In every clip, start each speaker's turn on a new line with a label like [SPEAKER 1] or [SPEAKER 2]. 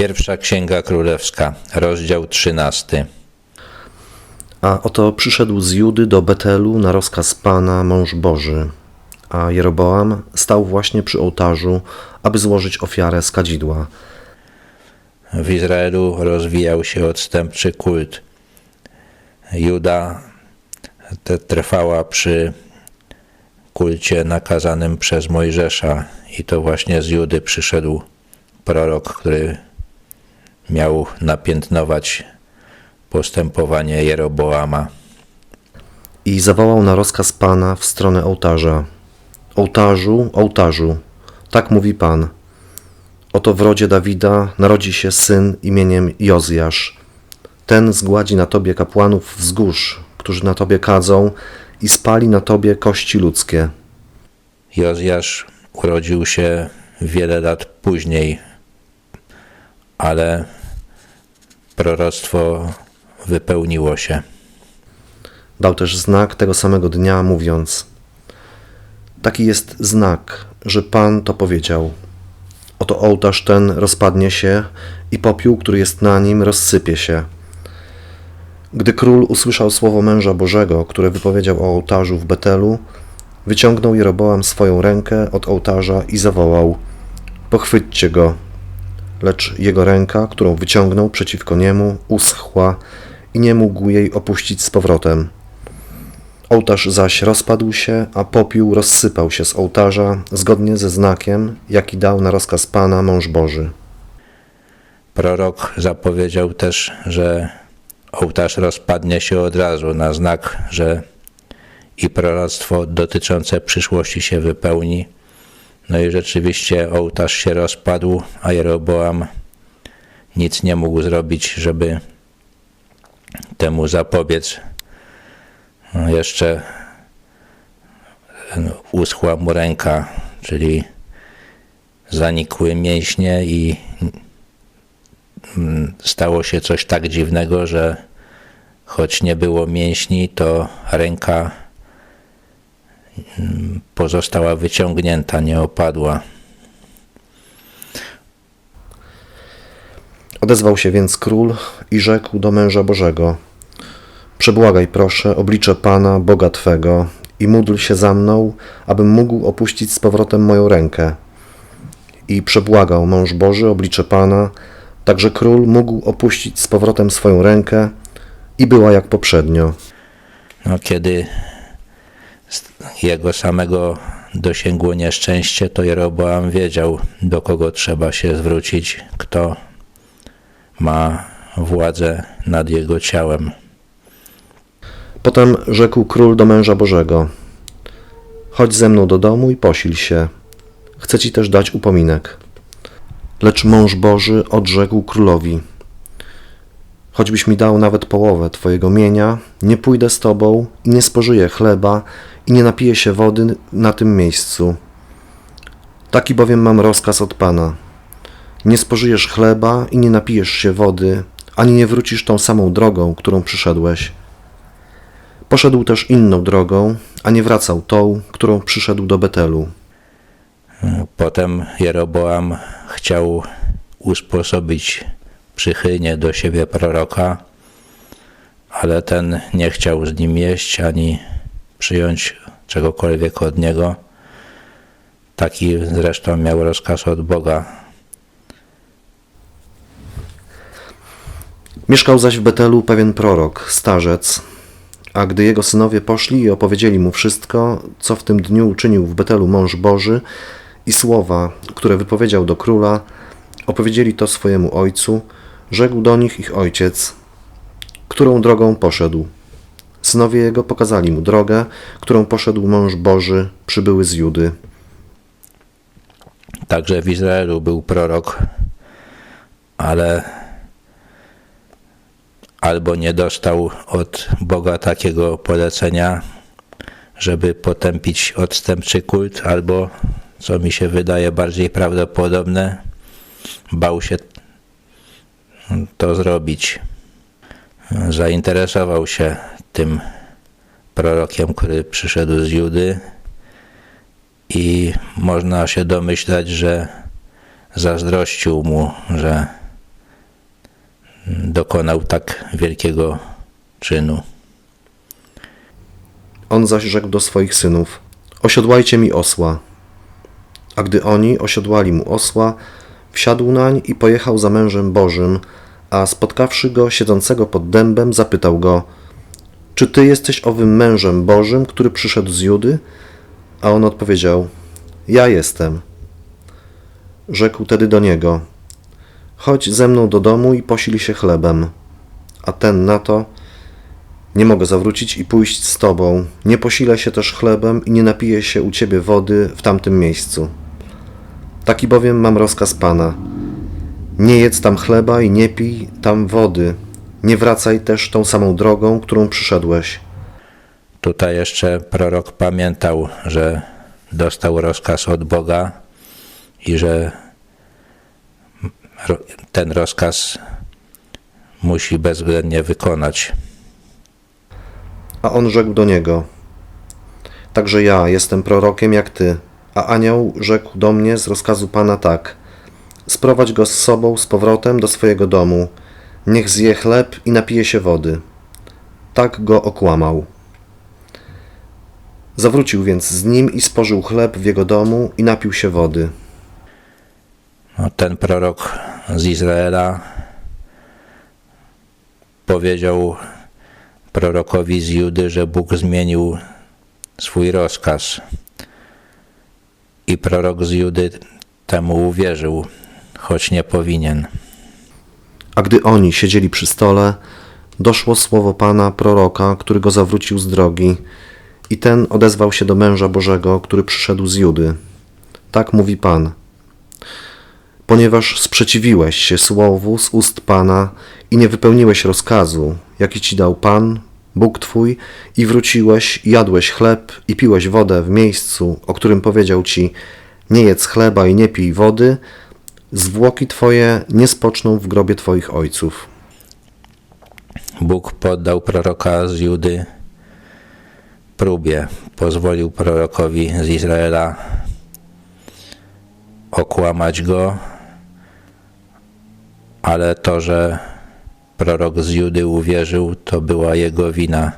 [SPEAKER 1] Pierwsza Księga Królewska, rozdział 13.
[SPEAKER 2] A oto przyszedł z Judy do Betelu na rozkaz Pana mąż Boży, a Jeroboam stał właśnie przy ołtarzu, aby złożyć ofiarę z kadzidła.
[SPEAKER 1] W Izraelu rozwijał się odstępczy kult. Juda trwała przy kulcie nakazanym przez Mojżesza i to właśnie z Judy przyszedł prorok, który miał napiętnować postępowanie Jeroboama.
[SPEAKER 2] I zawołał na rozkaz Pana w stronę ołtarza. Ołtarzu, ołtarzu, tak mówi Pan. Oto w rodzie Dawida narodzi się syn imieniem Jozjasz. Ten zgładzi na tobie kapłanów wzgórz, którzy na tobie kadzą i spali na tobie kości ludzkie.
[SPEAKER 1] Jozjasz urodził się wiele lat później, ale proroctwo wypełniło się.
[SPEAKER 2] Dał też znak tego samego dnia, mówiąc: Taki jest znak, że Pan to powiedział. Oto ołtarz ten rozpadnie się i popiół, który jest na nim, rozsypie się. Gdy król usłyszał słowo męża Bożego, które wypowiedział o ołtarzu w Betelu, wyciągnął Jeroboam swoją rękę od ołtarza i zawołał: Pochwyćcie go. Lecz jego ręka, którą wyciągnął przeciwko niemu, uschła i nie mógł jej opuścić z powrotem. Ołtarz zaś rozpadł się, a popiół rozsypał się z ołtarza, zgodnie ze znakiem, jaki dał na rozkaz Pana mąż Boży.
[SPEAKER 1] Prorok zapowiedział też, że ołtarz rozpadnie się od razu na znak, że i proroctwo dotyczące przyszłości się wypełni. No i rzeczywiście ołtarz się rozpadł, a Jeroboam nic nie mógł zrobić, żeby temu zapobiec. No jeszcze no, uschła mu ręka, czyli zanikły mięśnie i mm, stało się coś tak dziwnego, że choć nie było mięśni, to ręka pozostała wyciągnięta, nie opadła.
[SPEAKER 2] Odezwał się więc król i rzekł do męża Bożego: Przebłagaj proszę oblicze Pana, Boga Twego, i módl się za mną, abym mógł opuścić z powrotem moją rękę. I przebłagał mąż Boży oblicze Pana, tak że król mógł opuścić z powrotem swoją rękę i była jak poprzednio.
[SPEAKER 1] No, kiedy jego samego dosięgło nieszczęście, to Jeroboam wiedział, do kogo trzeba się zwrócić, kto ma władzę nad jego ciałem.
[SPEAKER 2] Potem rzekł król do męża Bożego: Chodź ze mną do domu i posil się. Chcę ci też dać upominek. Lecz mąż Boży odrzekł królowi: Choćbyś mi dał nawet połowę twojego mienia, nie pójdę z tobą i nie spożyję chleba i nie napiję się wody na tym miejscu. Taki bowiem mam rozkaz od Pana. Nie spożyjesz chleba i nie napijesz się wody, ani nie wrócisz tą samą drogą, którą przyszedłeś. Poszedł też inną drogą, a nie wracał tą, którą przyszedł do Betelu.
[SPEAKER 1] Potem Jeroboam chciał usposobić przychylnie do siebie proroka, ale ten nie chciał z nim jeść ani przyjąć czegokolwiek od niego. Taki zresztą miał rozkaz od Boga.
[SPEAKER 2] Mieszkał zaś w Betelu pewien prorok, starzec, a gdy jego synowie poszli i opowiedzieli mu wszystko, co w tym dniu uczynił w Betelu mąż Boży i słowa, które wypowiedział do króla, opowiedzieli to swojemu ojcu, rzekł do nich ich ojciec, którą drogą poszedł. Synowie jego pokazali mu drogę, którą poszedł mąż Boży, przybyły z Judy.
[SPEAKER 1] Także w Izraelu był prorok, ale albo nie dostał od Boga takiego polecenia, żeby potępić odstępczy kult, albo, co mi się wydaje bardziej prawdopodobne, bał się to zrobić. Zainteresował się tym prorokiem, który przyszedł z Judy i można się domyślać, że zazdrościł mu, że dokonał tak wielkiego czynu.
[SPEAKER 2] On zaś rzekł do swoich synów: Osiodłajcie mi osła. A gdy oni osiodłali mu osła, wsiadł nań i pojechał za mężem Bożym, a spotkawszy go siedzącego pod dębem, zapytał go: Czy ty jesteś owym mężem Bożym, który przyszedł z Judy? A on odpowiedział: Ja jestem. Rzekł tedy do niego: Chodź ze mną do domu i posil się chlebem. A ten na to: nie mogę zawrócić i pójść z tobą. Nie posilę się też chlebem i nie napiję się u ciebie wody w tamtym miejscu. Taki bowiem mam rozkaz Pana. Nie jedz tam chleba i nie pij tam wody. Nie wracaj też tą samą drogą, którą przyszedłeś.
[SPEAKER 1] Tutaj jeszcze prorok pamiętał, że dostał rozkaz od Boga i że ten rozkaz musi bezwzględnie wykonać.
[SPEAKER 2] A on rzekł do niego: Także ja jestem prorokiem jak ty. A anioł rzekł do mnie z rozkazu Pana tak: Sprowadź go z sobą z powrotem do swojego domu. Niech zje chleb i napije się wody. Tak go okłamał. Zawrócił więc z nim i spożył chleb w jego domu i napił się wody.
[SPEAKER 1] No, ten prorok z Izraela powiedział prorokowi z Judy, że Bóg zmienił swój rozkaz. I prorok z Judy temu uwierzył, choć nie powinien.
[SPEAKER 2] A gdy oni siedzieli przy stole, doszło słowo Pana proroka, który go zawrócił z drogi, i ten odezwał się do męża Bożego, który przyszedł z Judy. Tak mówi Pan. Ponieważ sprzeciwiłeś się słowu z ust Pana i nie wypełniłeś rozkazu, jaki ci dał Pan, Bóg Twój, i wróciłeś, jadłeś chleb i piłeś wodę w miejscu, o którym powiedział ci: Nie jedz chleba i nie pij wody, zwłoki Twoje nie spoczną w grobie Twoich ojców.
[SPEAKER 1] Bóg poddał proroka z Judy próbie. Pozwolił prorokowi z Izraela okłamać go, ale to, że prorok z Judy uwierzył, to była jego wina.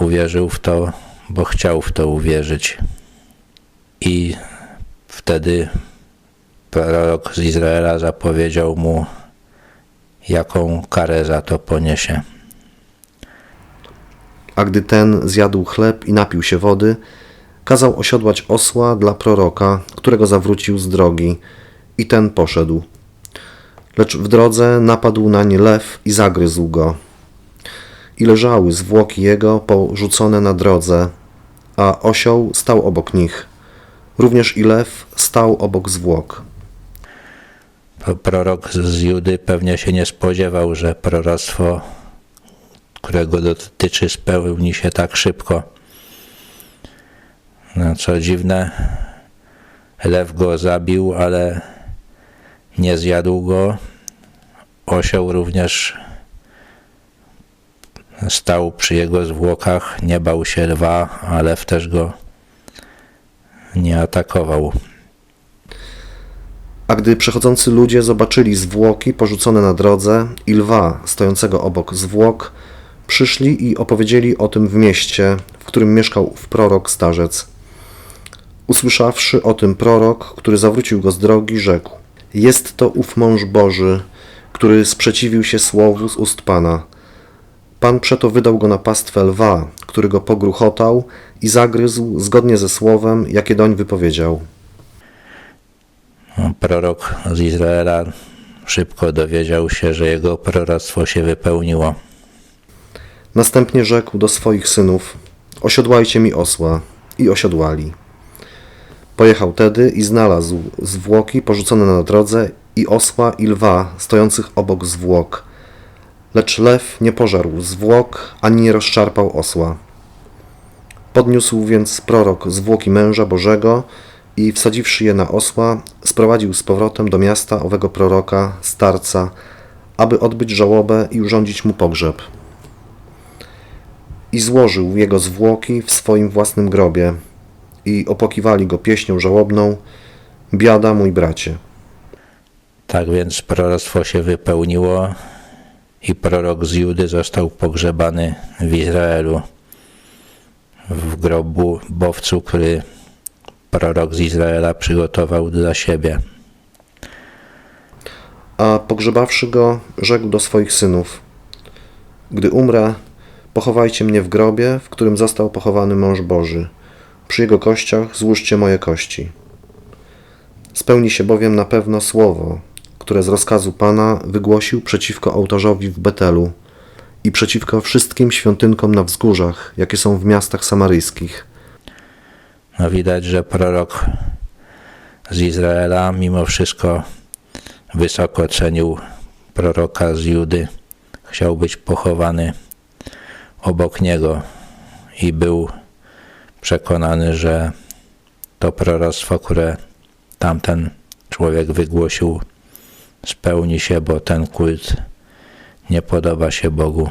[SPEAKER 1] Uwierzył w to, bo chciał w to uwierzyć. I wtedy prorok z Izraela zapowiedział mu, jaką karę za to poniesie.
[SPEAKER 2] A gdy ten zjadł chleb i napił się wody, kazał osiodłać osła dla proroka, którego zawrócił z drogi, i ten poszedł. Lecz w drodze napadł nań lew i zagryzł go. I leżały zwłoki jego porzucone na drodze, a osioł stał obok nich. Również i lew stał obok zwłok.
[SPEAKER 1] Pro- Prorok z Judy pewnie się nie spodziewał, że proroctwo, którego dotyczy, spełni się tak szybko. No, co dziwne, lew go zabił, ale nie zjadł go. Osioł również stał przy jego zwłokach, nie bał się lwa, a lew też go nie atakował.
[SPEAKER 2] A gdy przechodzący ludzie zobaczyli zwłoki porzucone na drodze i lwa stojącego obok zwłok, przyszli i opowiedzieli o tym w mieście, w którym mieszkał ów prorok starzec. Usłyszawszy o tym prorok, który zawrócił go z drogi, rzekł: Jest to ów mąż Boży, który sprzeciwił się słowu z ust Pana. Pan przeto wydał go na pastwę lwa, który go pogruchotał i zagryzł zgodnie ze słowem, jakie doń wypowiedział.
[SPEAKER 1] Prorok z Izraela szybko dowiedział się, że jego proroctwo się wypełniło.
[SPEAKER 2] Następnie rzekł do swoich synów: Osiodłajcie mi osła. I osiodłali. Pojechał tedy i znalazł zwłoki porzucone na drodze i osła i lwa stojących obok zwłok. Lecz lew nie pożarł zwłok ani nie rozszarpał osła. Podniósł więc prorok zwłoki męża Bożego i wsadziwszy je na osła, sprowadził z powrotem do miasta owego proroka, starca, aby odbyć żałobę i urządzić mu pogrzeb i złożył jego zwłoki w swoim własnym grobie i opłakiwali go pieśnią żałobną Biada mój bracie.
[SPEAKER 1] Tak więc proroctwo się wypełniło i prorok z Judy został pogrzebany w Izraelu w grobu bowcu, który prorok z Izraela przygotował dla siebie.
[SPEAKER 2] A pogrzebawszy go, rzekł do swoich synów: Gdy umrę, pochowajcie mnie w grobie, w którym został pochowany mąż Boży. Przy jego kościach złóżcie moje kości. Spełni się bowiem na pewno słowo, które z rozkazu Pana wygłosił przeciwko ołtarzowi w Betelu i przeciwko wszystkim świątynkom na wzgórzach, jakie są w miastach samaryjskich.
[SPEAKER 1] No widać, że prorok z Izraela mimo wszystko wysoko cenił proroka z Judy. Chciał być pochowany obok niego i był przekonany, że to proroctwo, które tamten człowiek wygłosił, spełni się, bo ten kult nie podoba się Bogu.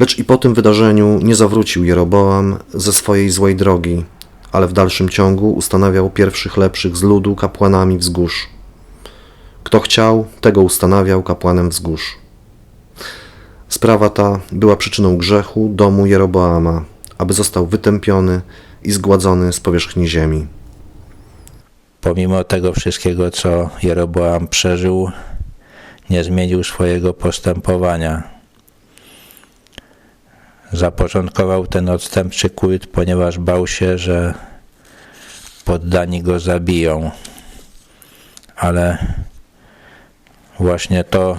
[SPEAKER 2] Lecz i po tym wydarzeniu nie zawrócił Jeroboam ze swojej złej drogi, ale w dalszym ciągu ustanawiał pierwszych lepszych z ludu kapłanami wzgórz. Kto chciał, tego ustanawiał kapłanem wzgórz. Sprawa ta była przyczyną grzechu domu Jeroboama, aby został wytępiony i zgładzony z powierzchni ziemi.
[SPEAKER 1] pomimo tego wszystkiego, co Jeroboam przeżył, nie zmienił swojego postępowania. Zapoczątkował ten odstępczy kult, ponieważ bał się, że poddani go zabiją. Ale właśnie to,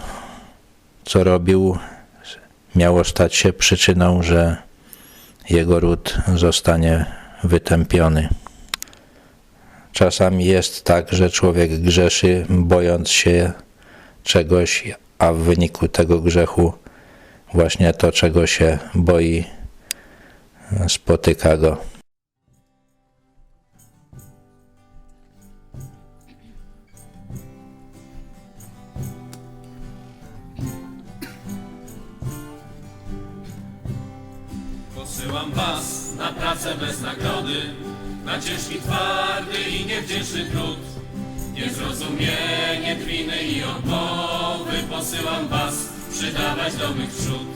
[SPEAKER 1] co robił, miało stać się przyczyną, że jego ród zostanie wytępiony. Czasami jest tak, że człowiek grzeszy, bojąc się czegoś, a w wyniku tego grzechu właśnie to, czego się boi, spotyka go.
[SPEAKER 3] Posyłam was na pracę bez nagrody, na ciężki, twardy i niewdzięczny trud. Niezrozumienie, drwiny i odmowy posyłam was przydawać do mych przód.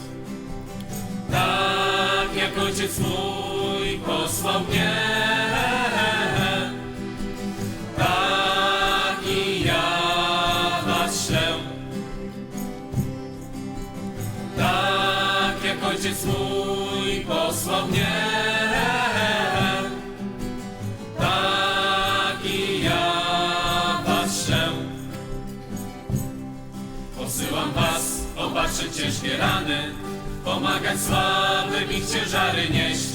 [SPEAKER 3] Tak jak ojciec mój posłał mnie, tak i ja was ślę. Tak jak ojciec mój posłał mnie, rany, pomagać słabym ich ciężary nieść,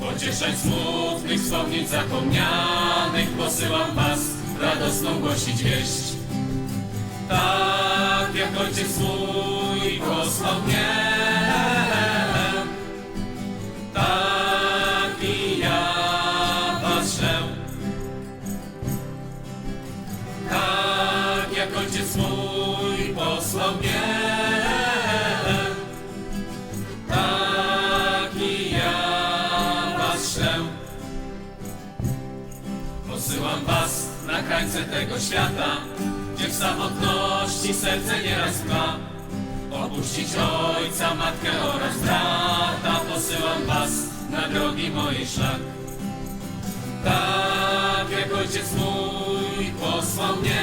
[SPEAKER 3] pocieszać smutnych wspomnień zapomnianych. Posyłam was radosną głosić wieść. Tak jak ojciec mój posłał mnie, krańce tego świata, gdzie w samotności serce nieraz pcha. Opuścić ojca, matkę oraz brata, posyłam was na drogi mojej szlak. Tak jak ojciec mój posłał mnie,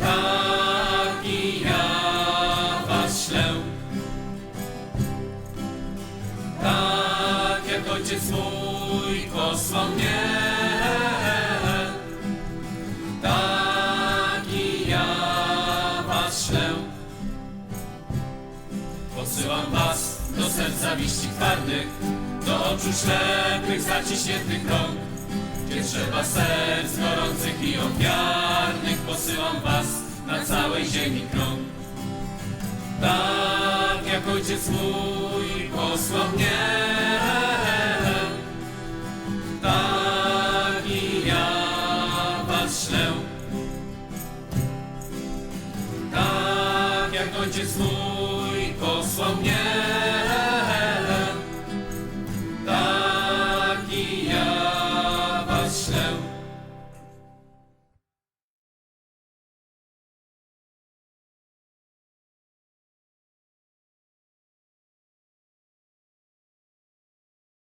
[SPEAKER 3] tak i ja was ślę. Tak jak ojciec mój posłał mnie, do serca wiści twardych, do oczu ślepych, zaciśniętych rąk. Gdzie trzeba serc gorących i ofiarnych, posyłam was na całej ziemi krąg. Tak jak ojciec mój posłał mnie, tak i ja was ślę. Tak jak ojciec mój